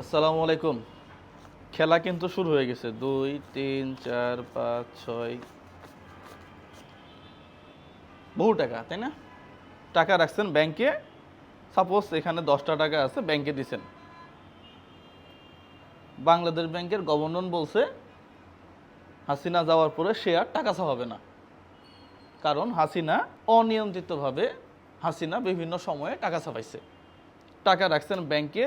আসসালামু আলাইকুম। খেলা কিন্তু শুরু হয়ে গেছে। দুই, তিন, চার, পাঁচ, ছয়। বহু টাকা, তাই না? টাকা রাখছেন ব্যাংকে। সাপোজ এখানে দশটা টাকা আছে, ব্যাংকে দিছেন। বাংলাদেশ ব্যাংকের গভর্নর বলছে, হাসিনা যাওয়ার পরে আর টাকা চাওয়াবে না। কারণ হাসিনা অনিয়ন্ত্রিতভাবে হাসিনা বিভিন্ন সময়ে টাকা ছাপাইছে। টাকা রাখছেন ব্যাংকে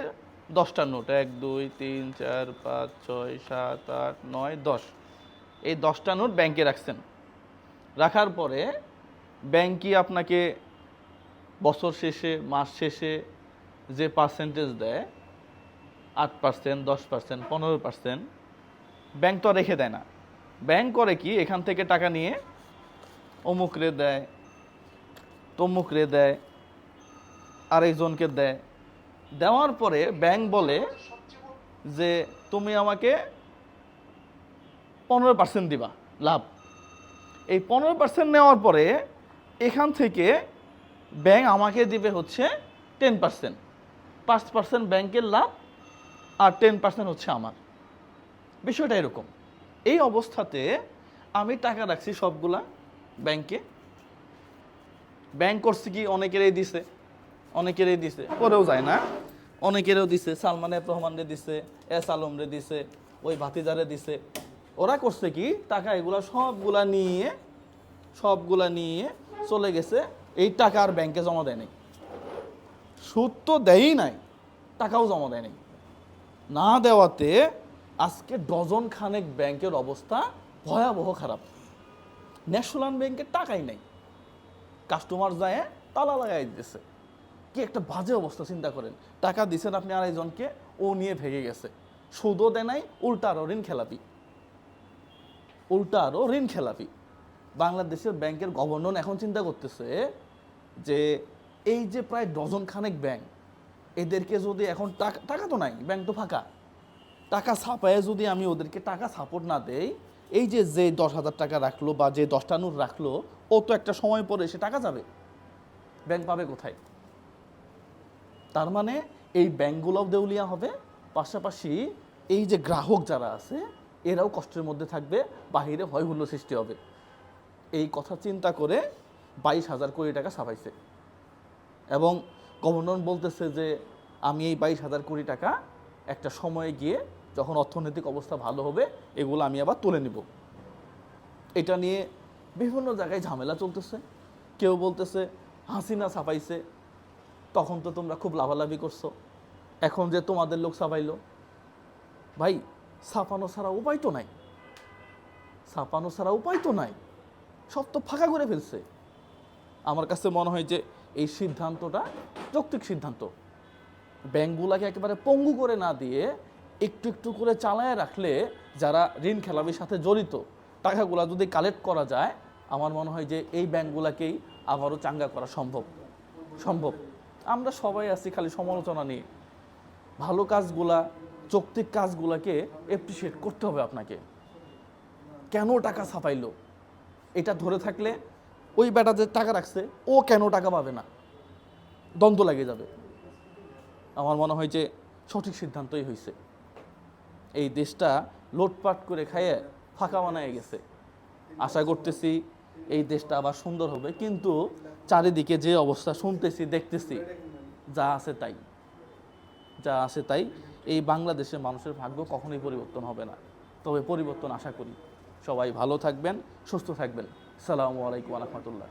দশটা নোট, এক, দুই, তিন, চার, পাঁচ, ছয়, সাত, আট, নয়, দশ। এই দশটা নোট ব্যাংকে রাখছেন। রাখার পরে ব্যাংকই আপনাকে বছর শেষে, মাস শেষে যে পার্সেন্টেজ দেয়, আট পার্সেন্ট দশ পার্সেন্ট পনেরো পার্সেন্ট ব্যাংক তো রেখে দেয় না। ব্যাংক করে কি, এখান থেকে টাকা নিয়ে অমুক রে দেয়, তমুক রে দেয়, আরেকজনকে দেয় দেওয়ার পরে ব্যাংক বলে যে, তুমি আমাকে পনেরো পার্সেন্ট দিবা, লাভ। এই পনেরো পার্সেন্ট নেওয়ার পরে এখান থেকে ব্যাংক আমাকে দিবে হচ্ছে টেন পার্সেন্ট পাঁচ পার্সেন্ট ব্যাংকের লাভ আর টেন পার্সেন্ট হচ্ছে আমার। বিষয়টা এরকম। এই অবস্থাতে আমি টাকা রাখছি সবগুলা ব্যাংকে। ব্যাংক করছে কি? অনেকেরই দিছে। অনেকেরই দিছে। পরেও যায় না। অনেকেরও দিছে সালমান এফ রহমানরে দিছে এস আলমরে দিছে ওই ভাতিজারে দিছে। ওরা করছে কি টাকা এগুলা সবগুলা নিয়ে সবগুলা নিয়ে চলে গেছে। এই টাকা আর ব্যাংকে জমা দেয় নাই। সুদ তো দেয়ই নাই টাকাও জমা দেয় নাই। না দেওয়াতে আজকে ডজন খানেক ব্যাংকের অবস্থা ভয়াবহ খারাপ। ন্যাশনাল ব্যাংকের টাকাই নাই। কাস্টমার যায় তালা লাগাই দিতেছে। কি একটা বাজে অবস্থা, চিন্তা করেন। টাকা দিছেন আপনি আরেকজনকে, ও নিয়ে ভেঙে গেছে। সুদও দেয় নাই, উল্টা আরও ঋণ খেলাপি। উল্টা আরও ঋণ খেলাপি। বাংলাদেশের ব্যাংকের গভর্নর এখন চিন্তা করতেছে যে, এই যে প্রায় ডজন খানেক ব্যাংক, এদেরকে যদি এখন টাকা টাকা তো নাই, ব্যাংক তো ফাঁকা। টাকা ছাপায় যদি আমি ওদেরকে টাকা সাপোর্ট না দেই, এই যে যে দশ হাজার টাকা রাখল বা যে দশটা নোট রাখল, ও তো একটা সময় পরে সে টাকা যাবে। ব্যাংক পাবে কোথায়? তার মানে এই ব্যাংকগুলোও দেউলিয়া হবে। পাশাপাশি এই যে গ্রাহক যারা আছে, এরাও কষ্টের মধ্যে থাকবে, বাহিরে ভয় হুল্লো সৃষ্টি হবে। এই কথা চিন্তা করে বাইশ হাজার কোটি টাকা ছাপাইছে। এবং গভর্নর বলতেছে যে, আমি এই বাইশ হাজার কোটি টাকা একটা সময়ে গিয়ে যখন অর্থনৈতিক অবস্থা ভালো হবে, এগুলো আমি আবার তুলে নিব। এটা নিয়ে বিভিন্ন জায়গায় ঝামেলা চলতেছে। কেউ বলতেছে, হাসিনা ছাপাইছে। তখন তো তোমরা খুব লাভালাভি করছ। এখন যে তোমাদের লোক ছাপাইলো ভাই ছাপানো ছাড়া উপায় তো নাই। ছাপানো ছাড়া উপায় তো নাই। সব তো ফাঁকা করে ফেলছে। আমার কাছে মনে হয় যে এই সিদ্ধান্তটা যৌক্তিক সিদ্ধান্ত। ব্যাংকগুলাকে একেবারে পঙ্গু করে না দিয়ে একটু একটু করে চালায় রাখলে যারা ঋণ খেলাপির সাথে জড়িত, টাকাগুলো যদি কালেক্ট করা যায়, আমার মনে হয় যে এই ব্যাংকগুলাকেই আবারও চাঙ্গা করা সম্ভব। সম্ভব। আমরা সবাই আছি খালি সমালোচনা নিয়ে। ভালো কাজগুলা, যৌক্তিক কাজগুলাকে অ্যাপ্রিসিয়েট করতে হবে আপনাকে। কেন টাকা ছাপাইলো? এটা ধরে থাকলে ওই বেটা যে টাকা রাখছে, ও কেন টাকা পাবে না? দ্বন্দ্ব লাগে যাবে। আমার মনে হয় যে সঠিক সিদ্ধান্তই হয়েছে এই দেশটা লোটপাট করে খাইয়ে ফাঁকা বানায় গেছে। আশা করতেছি এই দেশটা আবার সুন্দর হবে। কিন্তু চারিদিকে যে অবস্থা শুনতেছি, দেখতেছি, যা আছে তাই। যা আছে তাই। এই বাংলাদেশের মানুষের ভাগ্য কখনোই পরিবর্তন হবে না। তবে পরিবর্তন আশা করি। সবাই ভালো থাকবেন, সুস্থ থাকবেন। সালামু আলাইকুম রহমতুল্লাহ।